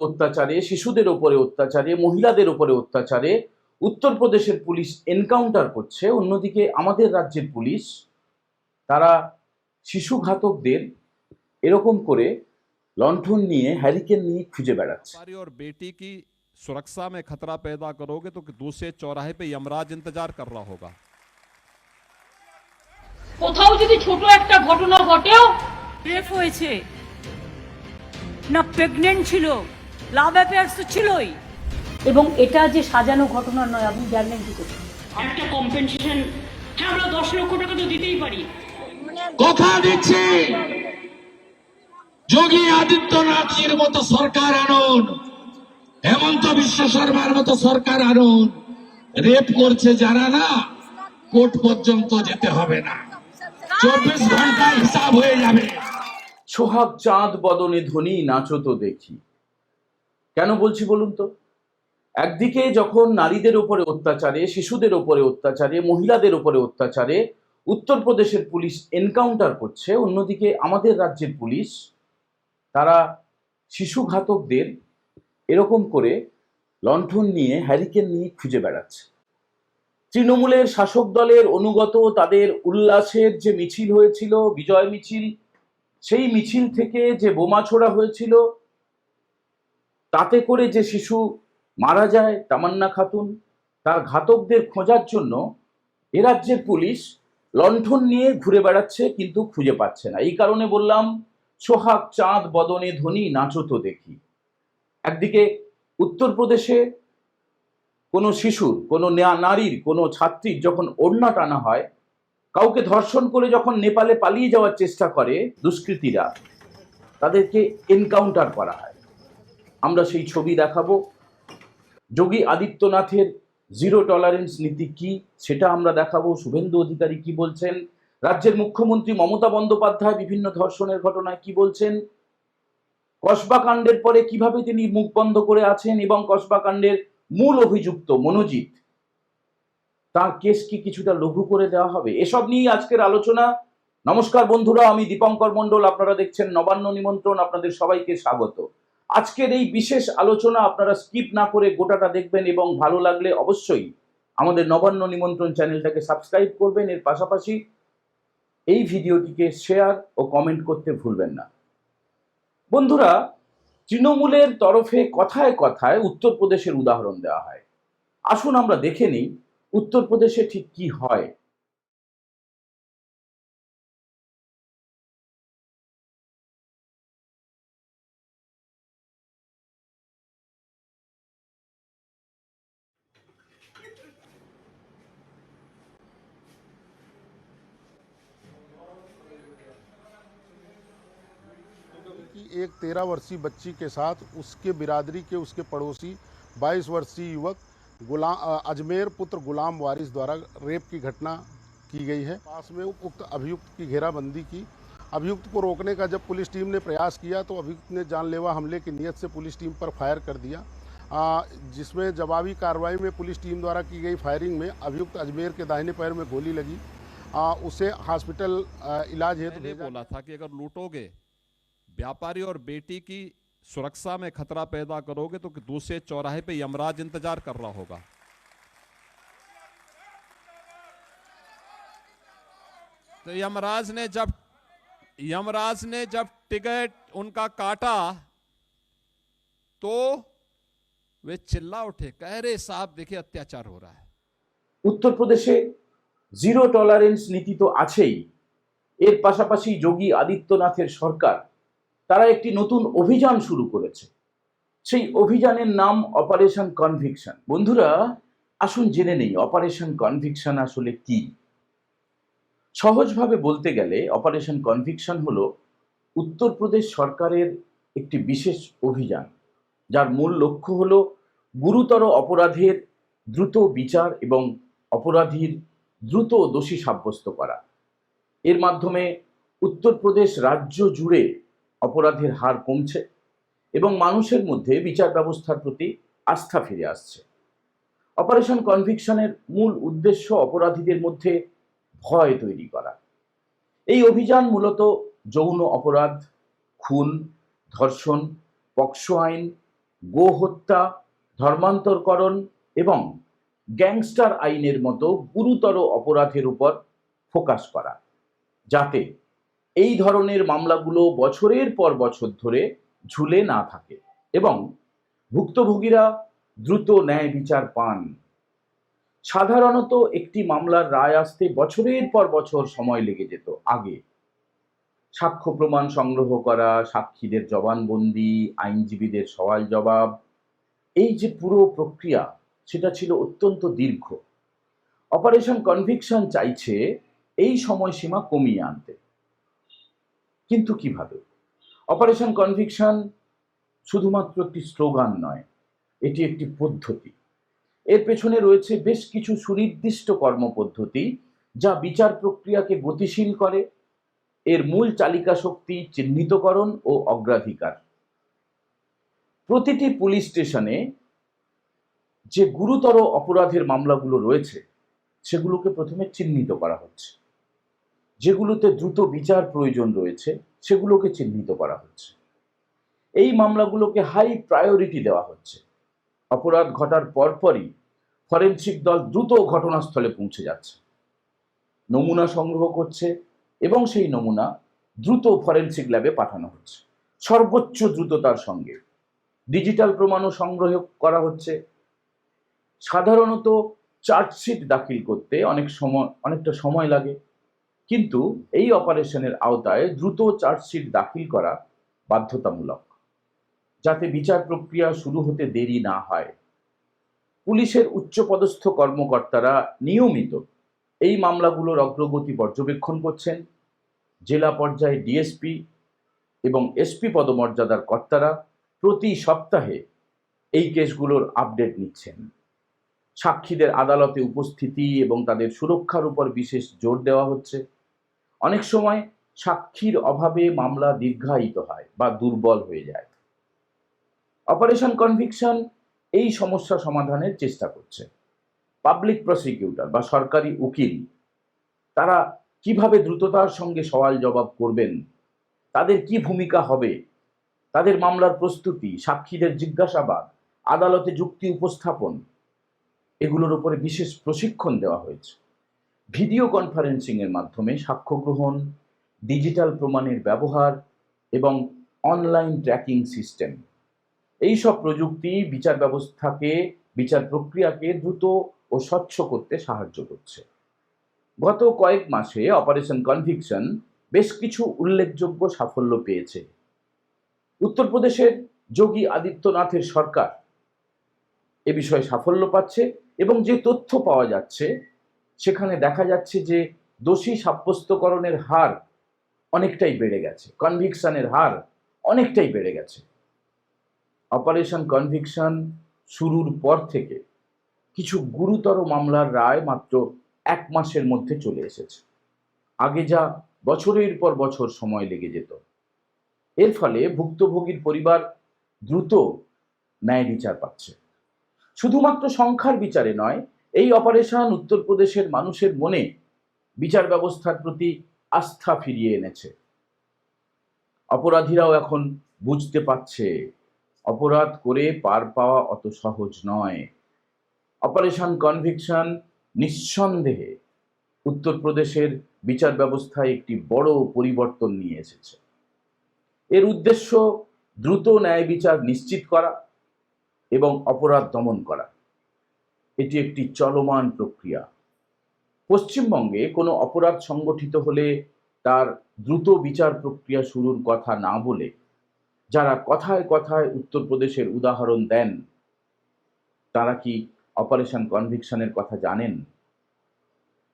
অত্যাচারে শিশুদের উপরে অত্যাচারে মহিলাদের উপরে অত্যাচারে উত্তরপ্রদেশের পুলিশ এনকাউন্টার করছে অন্যদিকে আমাদের রাজ্যের পুলিশ তারা শিশু ঘাতকদের এরকম করে লণ্ঠন নিয়ে হ্যারিকেন নিয়ে খুঁজে বেড়াচ্ছে व्यापारी और बेटी की सुरक्षा में खतरा पैदा करोगे तो दूसरे चौराहे पे यमराज इंतजार कर रहा होगा কোথাও যদি ছোট একটা ঘটনা ঘটেও রেপ হয়েছে না প্রেগনেন্ট ছিল লাভ অ্যাফেয়ার্স তো ছিলই। এবং এটা যে সাজানো ঘটনা নয় আপনি জানলেন কি করে? একটা কম্পেনসেশন হ্যাঁ আমরা দশ লক্ষ টাকা তো দিতেই পারি। কথা দিচ্ছি। যোগী আদিত্যনাথের মতো সরকার আনুন হেমন্ত বিশ্ব শর্মার মতো সরকার আনুন রেপ করছে যারা না কোর্ট পর্যন্ত যেতে হবে না। চব্বিশ ঘণ্টা হিসাব হয়ে যাবে। সোহাগ চাঁদ বদনে ধ্বনি নাচো তো দেখি। কেন বলছি বলুন তো? একদিকে যখন নারীদের উপরে অত্যাচারে, শিশুদের উপরে অত্যাচারে, মহিলাদের উপরে অত্যাচারে উত্তরপ্রদেশের পুলিশ এনকাউন্টার করছে, অন্যদিকে আমাদের রাজ্যের পুলিশ, তারা শিশু ঘাতকদের এরকম করে লণ্ঠন নিয়ে, হ্যারিকেন নিয়ে খুঁজে বেড়াচ্ছে। তৃণমূলের শাসক দলের অনুগত, তাদের উল্লাসের যে মিছিল হয়েছিল, বিজয় মিছিল, সেই মিছিল থেকে যে বোমা ছোড়া হয়েছিল তাতে করে যে শিশু মারা যায়, তামান্না খাতুন, তার ঘাতকদের খোঁজার জন্য এ রাজ্যের পুলিশ লণ্ঠন নিয়ে ঘুরে বেড়াচ্ছে কিন্তু খুঁজে পাচ্ছে না। এই কারণে বললাম, সোহাগ চাঁদ বদনে ধ্বনি নাচো তো দেখি। একদিকে উত্তরপ্রদেশে কোনো শিশুর, কোনো নারীর, কোনো ছাত্রীর যখন ওড়না টানা হয়, কাউকে ধর্ষণ করে যখন নেপালে পালিয়ে যাওয়ার চেষ্টা করে দুষ্কৃতীরা, তাদেরকে এনকাউন্টার করা হয়। আমরা সেই ছবি দেখাবো। যোগী আদিত্যনাথের জিরো টলারেন্স নীতি কি সেটা আমরা দেখাবো। শুভেন্দু অধিকারী কি বলছেন? রাজ্যের মুখ্যমন্ত্রী মমতা বন্দ্যোপাধ্যায় বিভিন্ন ধর্ষণের ঘটনায় কি বলছেন? কসবা কাণ্ডের পরে কীভাবে তিনি মুখ বন্ধ করে আছেন এবং কসবা কাণ্ডের মূল অভিযুক্ত মনোজিৎ, তার কেস কি কিছুটা লঘু করে দেওয়া হবে? এসব নিয়ে আজকের আলোচনা। নমস্কার বন্ধুরা, আমি দীপঙ্কর মণ্ডল, আপনারা দেখছেন নবান্ন নিমন্ত্রণ, আপনাদের সবাইকে স্বাগত। আজকের এই বিশেষ আলোচনা আপনারা স্কিপ না করে গোটাটা দেখবেন এবং ভালো লাগলে অবশ্যই আমাদের নবান্ন নিমন্ত্রণ চ্যানেলটাকে সাবস্ক্রাইব করবেন। এর পাশাপাশি এই ভিডিওটিকে শেয়ার ও কমেন্ট করতে ভুলবেন না। বন্ধুরা, তৃণমূলের তরফে কথায় কথায় উত্তরপ্রদেশের উদাহরণ দেওয়া হয়। আসুন আমরা দেখে নিই, উত্তরপ্রদেশে ঠিক কি হয়। एक तेरह वर्षीय बच्ची के साथ उसके बिरादरी के उसके पड़ोसी 22 वर्षीय युवक गुलाम अजमेर पुत्र गुलाम वारिस द्वारा रेप की घटना की गई है। पास में उक्त अभियुक्त की घेराबंदी की। अभियुक्त को रोकने का जब पुलिस टीम ने प्रयास किया तो अभियुक्त ने जानलेवा हमले की नीयत से पुलिस टीम पर फायर कर दिया। जिसमें जवाबी कार्रवाई में पुलिस टीम द्वारा की गई फायरिंग में अभियुक्त अजमेर के दाहिने पैर में गोली लगी। आ, उसे हॉस्पिटल इलाज हेतु भेजा बोला था कि अगर लूटोगे व्यापारी और बेटी की सुरक्षा में खतरा पैदा करोगे तो दूसरे चौराहे पे यमराज इंतजार कर रहा होगा तो यमराज ने जब यमराज ने जब टिकट उनका काटा तो वे चिल्ला उठे कह रहे साहब देखिए अत्याचार हो रहा है উত্তরপ্রদেশে জিরো টলারেন্স নীতি তো আছেই এর পাশাপাশি যোগী আদিত্যনাথের সরকার তারা একটি নতুন অভিযান শুরু করেছে। সেই অভিযানের নাম অপারেশন কনভিকশন বন্ধুরা, আসুন জেনে নেই অপারেশন কনভিকশন আসলে কি। সহজভাবে বলতে গেলে অপারেশন কনভিকশন হলো উত্তরপ্রদেশ সরকারের একটি বিশেষ অভিযান। যার মূল লক্ষ্য হলো গুরুতর অপরাধের দ্রুত বিচার এবং অপরাধীর দ্রুত দোষী সাব্যস্ত করা। এর মাধ্যমে উত্তরপ্রদেশ রাজ্য জুড়ে অপরাধের হার কমছে এবং মানুষের মধ্যে বিচার ব্যবস্থার প্রতি আস্থা ফিরে আসছে। অপারেশন কনভিকশনের মূল উদ্দেশ্য অপরাধীদের মধ্যে ভয় তৈরি করা। এই অভিযান মূলত যৌন অপরাধ, খুন, ধর্ষণ, পক্সো আইন গো হত্যা ধর্মান্তরকরণ এবং গ্যাংস্টার আইনের মতো গুরুতর অপরাধের উপর ফোকাস করা, যাতে এই ধরনের মামলাগুলো বছরের পর বছর ধরে ঝুলে না থাকে এবং ভুক্তভোগীরা দ্রুত ন্যায় বিচার পান। সাধারণত একটি মামলার রায় আসতে বছরের পর বছর সময় লেগে যেত আগে। সাক্ষ্য প্রমাণ সংগ্রহ করা, সাক্ষীদের জবানবন্দি, আইনজীবীদের সওয়াল জবাব, এই যে পুরো প্রক্রিয়া, সেটা ছিল অত্যন্ত দীর্ঘ। অপারেশন কনভিকশন চাইছে এই সময়সীমা কমিয়ে আনতে। কিন্তু কীভাবে? অপারেশন কনভিকশন শুধুমাত্র একটি স্লোগান নয়, এটি একটি পদ্ধতি। এর পেছনে রয়েছে বেশ কিছু সুনির্দিষ্ট কর্মপদ্ধতি যা বিচার প্রক্রিয়াকে গতিশীল করে, এর মূল চালিকা শক্তি চিহ্নিতকরণ ও অগ্রাধিকার। প্রতিটি পুলিশ স্টেশনে যে গুরুতর অপরাধের মামলাগুলো রয়েছে, সেগুলোকে প্রথমে চিহ্নিত করা হচ্ছে। যেগুলোতে দ্রুত বিচার প্রয়োজন রয়েছে, সেগুলোকে চিহ্নিত করা হচ্ছে। এই মামলাগুলোকে হাই প্রায়োরিটি দেওয়া হচ্ছে। অপরাধ ঘটার পরপরই ফরেনসিক দল দ্রুত ঘটনাস্থলে পৌঁছে যাচ্ছে। নমুনা সংগ্রহ করছে এবং সেই নমুনা দ্রুত ফরেনসিক ল্যাবে পাঠানো হচ্ছে। সর্বোচ্চ দ্রুততার সঙ্গে। ডিজিটাল প্রমাণও সংগ্রহ করা হচ্ছে। সাধারণত চার্জশিট দাখিল করতে অনেক সময়, অনেকটা সময় লাগে। কিন্তু এই অপারেশনের আওতায় দ্রুত চার্জশিট দাখিল করা বাধ্যতামূলক, যাতে বিচার প্রক্রিয়া শুরু হতে দেরি না হয়। পুলিশের উচ্চপদস্থ কর্মকর্তারা নিয়মিত এই মামলাগুলোর অগ্রগতি পর্যবেক্ষণ করছেন। জেলা পর্যায়ে ডিএসপি এবং এসপি পদমর্যাদার কর্তারা প্রতি সপ্তাহে এই কেসগুলোর আপডেট নিচ্ছেন। সাক্ষীদের আদালতে উপস্থিতি এবং তাদের সুরক্ষার উপর বিশেষ জোর দেওয়া হচ্ছে। অনেক সময় সাক্ষীর অভাবে মামলা দীর্ঘায়িত হয় বা দুর্বল হয়ে যায়। অপারেশন কনভিকশন এই সমস্যা সমাধানের চেষ্টা করছে। পাবলিক প্রসিকিউটর বা সরকারি উকিল, তারা কীভাবে দ্রুততার সঙ্গে সওয়াল জবাব করবেন, তাদের কি ভূমিকা হবে, তাদের মামলার প্রস্তুতি, সাক্ষীদের জিজ্ঞাসাবাদ, আদালতে যুক্তি উপস্থাপন, এগুলোর উপরে বিশেষ প্রশিক্ষণ দেওয়া হয়েছে। ভিডিও কনফারেন্সিং এর মাধ্যমে সাক্ষ্য গ্রহণ, ডিজিটাল প্রমাণের ব্যবহার এবং অনলাইন ট্র্যাকিং সিস্টেম। এই সব প্রযুক্তি বিচার ব্যবস্থাকে, বিচার প্রক্রিয়াকে দ্রুত ও স্বচ্ছ করতে সাহায্য করছে। গত কয়েক মাসে অপারেশন কনভিকশন বেশ কিছু উল্লেখযোগ্য সাফল্য পেয়েছে। উত্তরপ্রদেশের যোগী আদিত্যনাথের সরকার এ বিষয়ে সাফল্য পাচ্ছে এবং যে তথ্য পাওয়া যাচ্ছে সেখানে দেখা যাচ্ছে যে দোষী সাব্যস্তকরণের হার অনেকটাই বেড়ে গেছে কনভিকশনের হার অনেকটাই বেড়ে গেছে। অপারেশন কনভিকশন শুরুর পর থেকে কিছু গুরুতর মামলার রায় মাত্র এক মাসের মধ্যে চলে এসেছে। আগে যা বছরের পর বছর সময় লেগে যেত। এর ফলে ভুক্তভোগীর পরিবার দ্রুত ন্যায় বিচার পাচ্ছে। শুধুমাত্র সংখ্যার বিচারে নয় এই অপারেশন উত্তরপ্রদেশের মানুষের মনে বিচার ব্যবস্থার প্রতি আস্থা ফিরিয়ে এনেছে। অপরাধীরাও এখন বুঝতে পারছে, অপরাধ করে পার পাওয়া অত সহজ নয়। অপারেশন কনভিকশন নিঃসন্দেহে উত্তরপ্রদেশের বিচার ব্যবস্থায় একটি বড় পরিবর্তন নিয়ে এসেছে। এর উদ্দেশ্য দ্রুত ন্যায় বিচার নিশ্চিত করা এবং অপরাধ দমন করা। এটি একটি চলমান প্রক্রিয়া। পশ্চিমবঙ্গে কোনো অপরাধ সংগঠিত হলে তার দ্রুত বিচার প্রক্রিয়া শুরুর কথা না বলে যারা কথায় কথায় উত্তরপ্রদেশের উদাহরণ দেন, তারা কি অপারেশন কনভিকশনের কথা জানেন?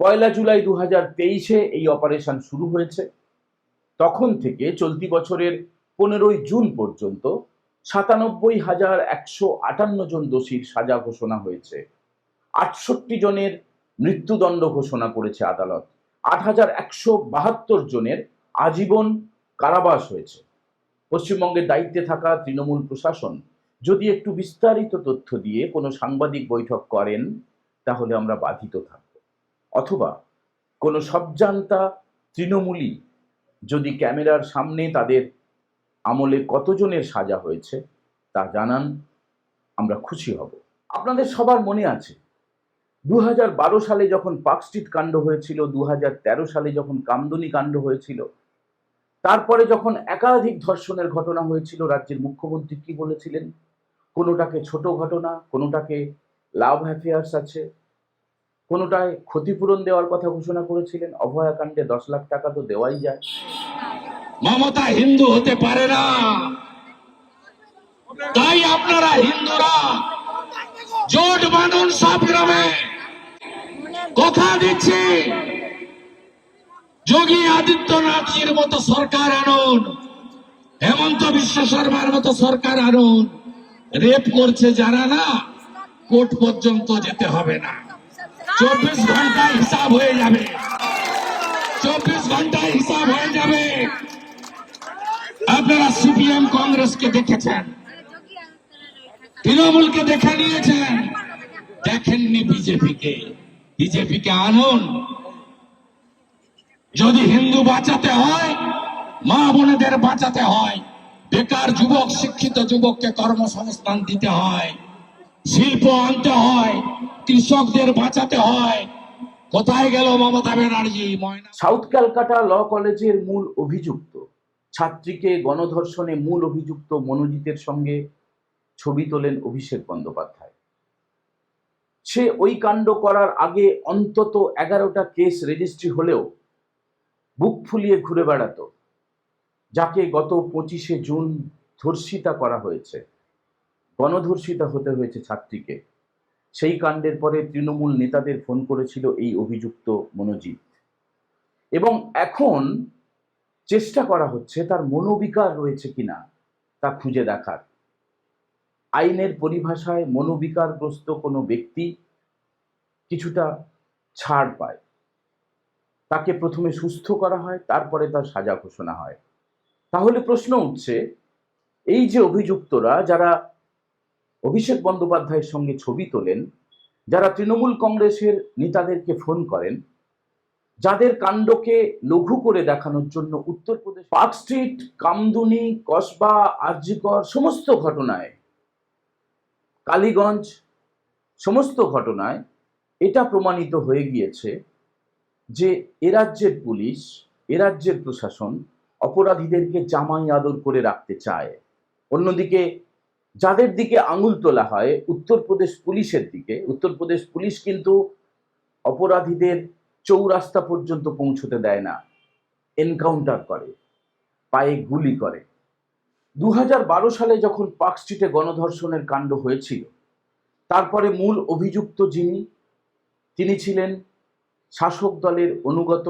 পয়লা জুলাই দু হাজার তেইশে এই অপারেশন শুরু হয়েছে। তখন থেকে চলতি বছরের পনেরোই জুন পর্যন্ত সাতানব্বই হাজার একশো আটান্ন জন দোষীর সাজা ঘোষণা হয়েছে। আটষট্টি জনের মৃত্যুদণ্ড ঘোষণা করেছে আদালত। আট হাজার একশো বাহাত্তর জনের আজীবন কারাবাস হয়েছে। পশ্চিমবঙ্গের দায়িত্বে থাকা তৃণমূল প্রশাসন যদি একটু বিস্তারিত তথ্য দিয়ে কোনো সাংবাদিক বৈঠক করেন, তাহলে আমরা বাধিত থাকব। অথবা কোনো সবজান্তা তৃণমূলই যদি ক্যামেরার সামনে তাদের আমলে কতজনের সাজা হয়েছে, তা জানান, আমরা খুশি হব। আপনাদের সবার মনে আছে দুহাজার বারো সালে যখন পার্ক স্ট্রিট কাণ্ড হয়েছিল, দুহাজার তেরো সালে যখন কামদুনি কাণ্ড হয়েছিল, তারপরে যখন একাধিক ধর্ষণের ঘটনা হয়েছিল, রাজ্যের মুখ্যমন্ত্রী কি বলেছিলেন? কোনোটাকে ছোট ঘটনা, কোনোটাকে লাভ অ্যাফেয়ার্স আছে, কোনোটায় ক্ষতিপূরণ দেওয়ার কথা ঘোষণা করেছিলেন অভয়াকাণ্ডে দশ লাখ টাকা তো দেওয়াই যায়। মমতা হিন্দু হতে পারে না। তাই আপনারা হিন্দুরা জোট বাঁধুন সব গ্রামে। কথা দিচ্ছি। যোগী আদিত্যনাথের মতো সরকার আনুন। হেমন্ত বিশ্ব শর্মার মতো সরকার আনুন। রেপ করছে যারা না, কোর্ট পর্যন্ত যেতে হবে না। চব্বিশ ঘন্টায় হিসাব হয়ে যাবে। চব্বিশ ঘন্টায় হিসাব হয়ে যাবে। আপনারা সিপিএম কংগ্রেসকে দেখেছেন। তৃণমূলকে দেখে নিয়েছেন। দেখেননি বিজেপিকে। বিজেপিকে আনুন। যদি হিন্দু বাঁচাতে হয়, মা বোনেদের বাঁচাতে হয়, বেকার যুবক, শিক্ষিত যুবককে কর্মসংস্থান দিতে হয়, শিল্প আনতে হয়, কৃষকদের বাঁচাতে হয়, কোথায় গেল Mamata Banerjee? Moyna South Calcutta law কলেজের মূল অভিযুক্ত। ছাত্রীকে গণধর্ষণে মূল অভিযুক্ত মনোজিতের সঙ্গে ছবি তোলেন অভিষেক বন্দ্যোপাধ্যায়। সে ওই কাণ্ড করার আগে অন্তত এগারোটা কেস রেজিস্ট্রি হলেও বুক ফুলিয়ে ঘুরে বেড়াতো, যাকে গত পঁচিশে জুন ধর্ষিতা করা হয়েছে। গণধর্ষিতা হতে হয়েছে ছাত্রীকে। সেই কাণ্ডের পরে তৃণমূল নেতাদের ফোন করেছিল এই অভিযুক্ত মনোজিৎ। এবং এখন চেষ্টা করা হচ্ছে তার মনোবিকার রয়েছে কিনা তা খুঁজে দেখার। আইনের পরিভাষায় মনোবিকারগ্রস্ত কোনো ব্যক্তি কিছুটা ছাড় পায়। তাকে প্রথমে সুস্থ করা হয়, তারপরে তার সাজা ঘোষণা হয়। তাহলে প্রশ্ন উঠছে, এই যে অভিযুক্তরা যারা অভিষেক বন্দ্যোপাধ্যায়ের সঙ্গে ছবি তোলেন, যারা তৃণমূল কংগ্রেসের নেতাদেরকে ফোন করেন, যাদের কাণ্ডকে লঘু করে দেখানোর জন্য উত্তরপ্রদেশ, পার্ক স্ট্রিট, কামদুনি, কসবা, আরজিকর, সমস্ত ঘটনায় কালীগঞ্জ, সমস্ত ঘটনায় এটা প্রমাণিত হয়ে গিয়েছে যে এ রাজ্যের পুলিশ, এ রাজ্যের প্রশাসন অপরাধীদেরকে জামাই আদর করে রাখতে চায়। অন্যদিকে যাদের দিকে আঙুল তোলা হয়, উত্তরপ্রদেশ পুলিশের দিকে, উত্তরপ্রদেশ পুলিশ কিন্তু অপরাধীদের চৌরাস্তা পর্যন্ত পৌঁছতে দেয় না, এনকাউন্টার করে, পায়ে গুলি করে। দু হাজার বারো সালে যখন পার্ক স্ট্রিটে গণধর্ষণের কাণ্ড হয়েছিল, তারপরে মূল অভিযুক্ত যিনি, তিনি ছিলেন শাসক দলের অনুগত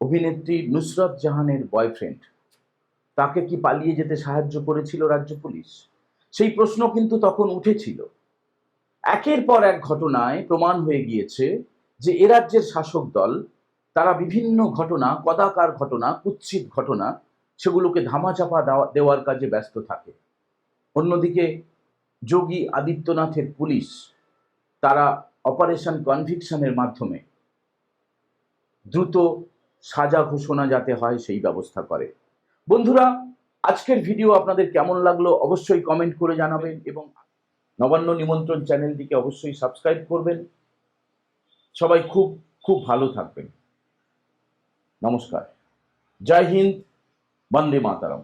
অভিনেত্রী নুসরত জাহানের বয়ফ্রেন্ড। তাকে কি পালিয়ে যেতে সাহায্য করেছিল রাজ্য পুলিশ? সেই প্রশ্ন কিন্তু তখন উঠেছিল। একের পর এক ঘটনায় প্রমাণ হয়ে গিয়েছে যে এ রাজ্যের শাসক দল, তারা বিভিন্ন ঘটনা, কদাকার ঘটনা, কুৎসিত ঘটনা সেগুলোকে ধামাচাপা দেওয়া- দেওয়ার কাজে ব্যস্ত থাকে। অন্যদিকে, যোগী আদিত্যনাথের পুলিশ, তারা অপারেশন কনভিকশনের মাধ্যমে দ্রুত সাজা ঘোষণা যাতে হয়, সেই ব্যবস্থা করে। বন্ধুরা, আজকের ভিডিও আপনাদের কেমন লাগল অবশ্যই কমেন্ট করে জানাবেন এবং নবান্ন নিমন্ত্রণ চ্যানেলটিকে অবশ্যই সাবস্ক্রাইব করবেন। সবাই খুব খুব ভালো থাকবেন। নমস্কার। জয় হিন্দ। वंदे मातरम।